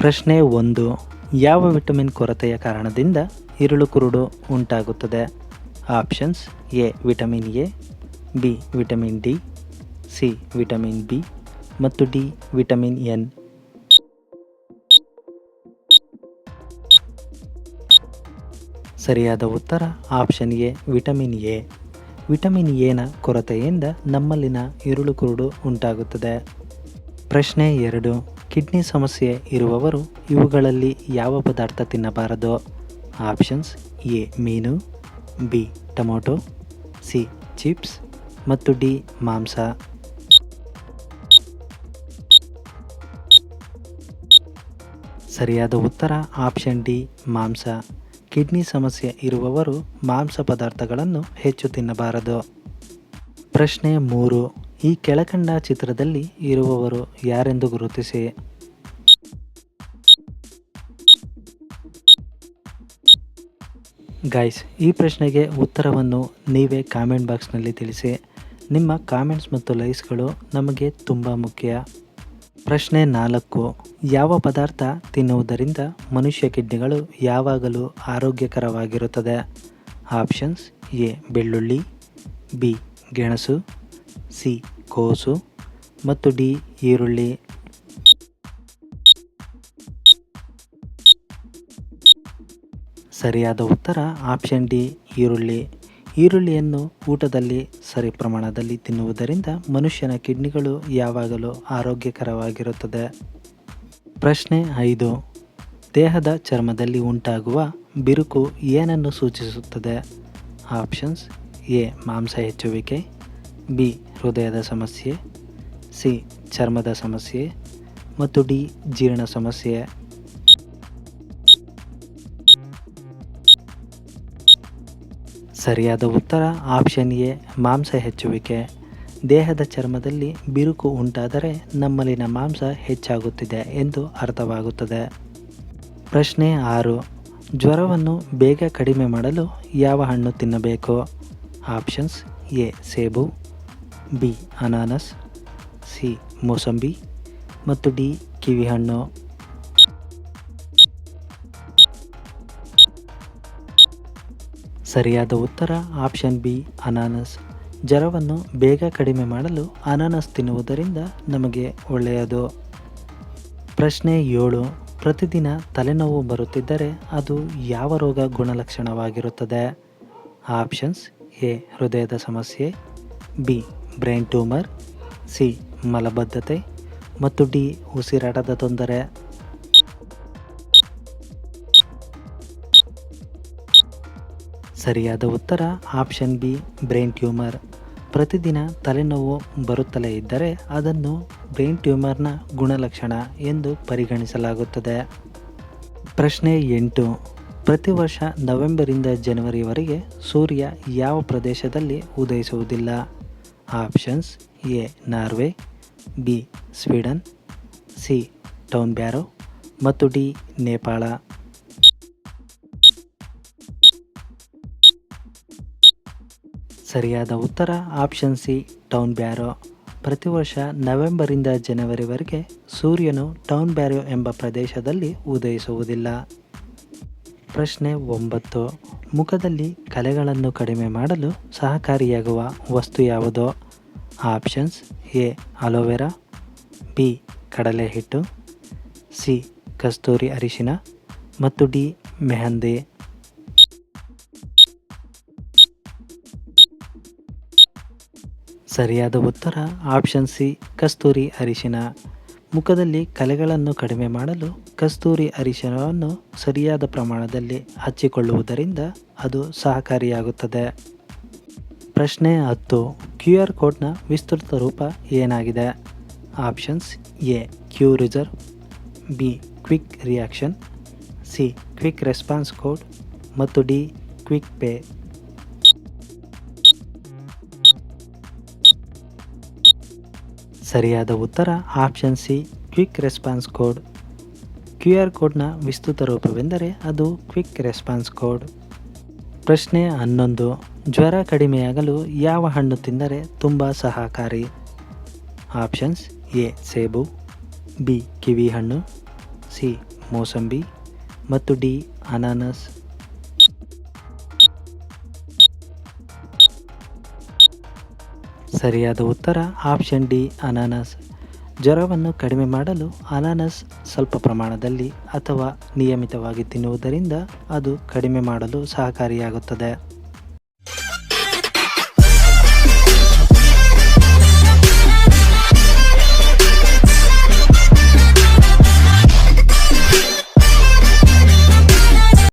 ಪ್ರಶ್ನೆ ಒಂದು, ಯಾವ ವಿಟಮಿನ್ ಕೊರತೆಯ ಕಾರಣದಿಂದ ಇರುಳು ಕುರುಡು ಉಂಟಾಗುತ್ತದೆ? Options, A, vitamin A, B, vitamin D, C, vitamin B ಮತ್ತು ಡಿ, ವಿಟಮಿನ್ ಎನ್. ಸರಿಯಾದ ಉತ್ತರ, option A, vitamin A. Vitamin ಎನ ಕೊರತೆಯಿಂದ ನಮ್ಮಲ್ಲಿನ ಇರುಳು ಕುರುಡು ಉಂಟಾಗುತ್ತದೆ. ಪ್ರಶ್ನೆ ಎರಡು. ಕಿಡ್ನಿ ಸಮಸ್ಯೆ ಇರುವವರು ಇವುಗಳಲ್ಲಿ ಯಾವ ಪದಾರ್ಥ ತಿನ್ನಬಾರದು? ಆಪ್ಷನ್ಸ್ ಎ, ಮೀನು, ಬಿ, ಟೊಮೊಟೊ, ಸಿ, ಚಿಪ್ಸ್ ಮತ್ತು ಡಿ, ಮಾಂಸ. ಸರಿಯಾದ ಉತ್ತರ ಆಪ್ಷನ್ ಡಿ, ಮಾಂಸ. ಕಿಡ್ನಿ ಸಮಸ್ಯೆ ಇರುವವರು ಮಾಂಸ ಪದಾರ್ಥಗಳನ್ನು ಹೆಚ್ಚು ತಿನ್ನಬಾರದು. ಪ್ರಶ್ನೆ ಮೂರು. ಈ ಕೆಳಕಂಡ ಚಿತ್ರದಲ್ಲಿ ಇರುವವರು ಯಾರೆಂದು ಗುರುತಿಸಿ? ಗೈಸ್ ಈ ಪ್ರಶ್ನೆಗೆ ಉತ್ತರವನ್ನು ನೀವೇ ಕಾಮೆಂಟ್ ಬಾಕ್ಸ್ನಲ್ಲಿ ತಿಳಿಸಿ. ನಿಮ್ಮ ಕಾಮೆಂಟ್ಸ್ ಮತ್ತು ಲೈಕ್ಸ್ಗಳು ನಮಗೆ ತುಂಬ ಮುಖ್ಯ. ಪ್ರಶ್ನೆ ನಾಲ್ಕು, ಯಾವ ಪದಾರ್ಥ ತಿನ್ನುವುದರಿಂದ ಮನುಷ್ಯ ಕಿಡ್ನಿಗಳು ಯಾವಾಗಲೂ ಆರೋಗ್ಯಕರವಾಗಿರುತ್ತದೆ? ಆಪ್ಷನ್ಸ್ ಎ, ಬೆಳ್ಳುಳ್ಳಿ, ಬಿ, ಗೆಣಸು ಸಿ, ಕೋಸು ಮತ್ತು ಡಿ, ಈರುಳ್ಳಿ. ಸರಿಯಾದ ಉತ್ತರ ಆಪ್ಷನ್ ಡಿ, ಈರುಳ್ಳಿ. ಈರುಳ್ಳಿಯನ್ನು ಊಟದಲ್ಲಿ ಸರಿ ಪ್ರಮಾಣದಲ್ಲಿ ತಿನ್ನುವುದರಿಂದ ಮನುಷ್ಯನ ಕಿಡ್ನಿಗಳು ಯಾವಾಗಲೂ ಆರೋಗ್ಯಕರವಾಗಿರುತ್ತದೆ. ಪ್ರಶ್ನೆ ಐದು. ದೇಹದ ಚರ್ಮದಲ್ಲಿ ಉಂಟಾಗುವ ಬಿರುಕು ಏನನ್ನು ಸೂಚಿಸುತ್ತದೆ? ಆಪ್ಷನ್ಸ್ ಎ, ಮಾಂಸ ಹೆಚ್ಚುವಿಕೆ ಬಿ ಹೃದಯದ ಸಮಸ್ಯೆ, ಸಿ ಚರ್ಮದ ಸಮಸ್ಯೆ ಮತ್ತು ಡಿ ಜೀರ್ಣ ಸಮಸ್ಯೆ. ಸರಿಯಾದ ಉತ್ತರ ಆಪ್ಷನ್ ಎ, ಮಾಂಸ ಹೆಚ್ಚುವಿಕೆ. ದೇಹದ ಚರ್ಮದಲ್ಲಿ ಬಿರುಕು ಉಂಟಾದರೆ ನಮ್ಮಲ್ಲಿನ ಮಾಂಸ ಹೆಚ್ಚಾಗುತ್ತಿದೆ ಎಂದು ಅರ್ಥವಾಗುತ್ತದೆ. ಪ್ರಶ್ನೆ ಆರು, ಜ್ವರವನ್ನು ಬೇಗ ಕಡಿಮೆ ಮಾಡಲು ಯಾವ ಹಣ್ಣು ತಿನ್ನಬೇಕು? ಆಪ್ಷನ್ಸ್ ಎ, ಸೇಬು. ಬಿ, ಅನಾನಸ್, ಸಿ, ಮೋಸಂಬಿ ಮತ್ತು ಡಿ ಕಿವಿಹಣ್ಣು ಸರಿಯಾದ ಉತ್ತರ ಆಪ್ಷನ್ ಬಿ, ಅನಾನಸ್. ಜ್ವರವನ್ನು ಬೇಗ ಕಡಿಮೆ ಮಾಡಲು ಅನಾನಸ್ ತಿನ್ನುವುದರಿಂದ ನಮಗೆ ಒಳ್ಳೆಯದು. ಪ್ರಶ್ನೆ ಏಳು, ಪ್ರತಿದಿನ ತಲೆನೋವು ಬರುತ್ತಿದ್ದರೆ ಅದು ಯಾವ ರೋಗ ಗುಣಲಕ್ಷಣವಾಗಿರುತ್ತದೆ? ಆಪ್ಷನ್ಸ್ ಎ, ಹೃದಯದ ಸಮಸ್ಯೆ, ಬಿ ಬ್ರೈನ್ ಟ್ಯೂಮರ್, ಸಿ, ಮಲಬದ್ಧತೆ ಮತ್ತು ಡಿ, ಉಸಿರಾಟದ ತೊಂದರೆ. ಸರಿಯಾದ ಉತ್ತರ, ಆಪ್ಷನ್ ಬಿ, ಬ್ರೈನ್ ಟ್ಯೂಮರ್. ಪ್ರತಿದಿನ ತಲೆನೋವು ಬರುತ್ತಲೇ ಇದ್ದರೆ ಅದನ್ನು ಬ್ರೈನ್ ಟ್ಯೂಮರ್ನ ಗುಣಲಕ್ಷಣ ಎಂದು ಪರಿಗಣಿಸಲಾಗುತ್ತದೆ. ಪ್ರಶ್ನೆ ಎಂಟು. ಪ್ರತಿ ವರ್ಷ ನವೆಂಬರಿಂದ ಜನವರಿವರೆಗೆ ಸೂರ್ಯ ಯಾವ ಪ್ರದೇಶದಲ್ಲಿ ಉದಯಿಸುವುದಿಲ್ಲ? Options A Norway, B Sweden, C town Barrow ಮತ್ತು ಡಿ ನೇಪಾಳ. ಸರಿಯಾದ ಉತ್ತರ ಆಪ್ಷನ್ ಸಿ ಟೌನ್ ಬ್ಯಾರೋ. ಪ್ರತಿ ವರ್ಷ ನವೆಂಬರಿಂದ ಜನವರಿವರೆಗೆ ಸೂರ್ಯನು ಟೌನ್ ಬ್ಯಾರೋ ಎಂಬ ಪ್ರದೇಶದಲ್ಲಿ ಉದಯಿಸುವುದಿಲ್ಲ. ಪ್ರಶ್ನೆ ಒಂಬತ್ತು. ಮುಖದಲ್ಲಿ ಕಲೆಗಳನ್ನು ಕಡಿಮೆ ಮಾಡಲು ಸಹಕಾರಿಯಾಗುವ ವಸ್ತು ಯಾವುದೋ? ಆಪ್ಷನ್ಸ್ ಎ, ಅಲೋವೆರಾ, ಬಿ ಕಡಲೆ ಹಿಟ್ಟು ಸಿ, ಕಸ್ತೂರಿ ಅರಿಶಿನ ಮತ್ತು ಡಿ, ಮೆಹಂದಿ. ಸರಿಯಾದ ಉತ್ತರ ಆಪ್ಷನ್ ಸಿ, ಕಸ್ತೂರಿ ಅರಿಶಿನ. ಮುಖದಲ್ಲಿ ಕಲೆಗಳನ್ನು ಕಡಿಮೆ ಮಾಡಲು ಕಸ್ತೂರಿ ಅರಿಶಿನವನ್ನು ಸರಿಯಾದ ಪ್ರಮಾಣದಲ್ಲಿ ಹಚ್ಚಿಕೊಳ್ಳುವುದರಿಂದ ಅದು ಸಹಕಾರಿಯಾಗುತ್ತದೆ. ಪ್ರಶ್ನೆ ಹತ್ತು. ಕ್ಯೂ ಆರ್ ಕೋಡ್ನ ವಿಸ್ತೃತ ರೂಪ ಏನಾಗಿದೆ? Options A. Q reserve, B. Quick reaction, C. Quick response code, ಮತ್ತು ಡಿ. Quick pay. ಸರಿಯಾದ ಉತ್ತರ, option C, quick response code. Q R ಕೋಡ್ನ ವಿಸ್ತೃತ ರೂಪವೆಂದರೆ ಅದು ಕ್ವಿಕ್ ರೆಸ್ಪಾನ್ಸ್ ಕೋಡ್. ಪ್ರಶ್ನೆ ಹನ್ನೊಂದು. ಜ್ವರ ಕಡಿಮೆಯಾಗಲು ಯಾವ ಹಣ್ಣು ತಿಂದರೆ ತುಂಬ ಸಹಕಾರಿ? ಆಪ್ಷನ್ಸ್ ಎ, ಸೇಬು, ಬಿ, ಕಿವಿ ಹಣ್ಣು, ಸಿ, ಮೋಸಂಬಿ, ಮತ್ತು ಡಿ, ಅನಾನಸ್. ಸರಿಯಾದ ಉತ್ತರ ಆಪ್ಷನ್ ಡಿ ಅನಾನಸ್ ಜ್ವರವನ್ನು ಕಡಿಮೆ ಮಾಡಲು ಅನಾನಸ್ ಸ್ವಲ್ಪ ಪ್ರಮಾಣದಲ್ಲಿ ಅಥವಾ ನಿಯಮಿತವಾಗಿ ತಿನ್ನುವುದರಿಂದ ಅದು ಕಡಿಮೆ ಮಾಡಲು ಸಹಕಾರಿಯಾಗುತ್ತದೆ.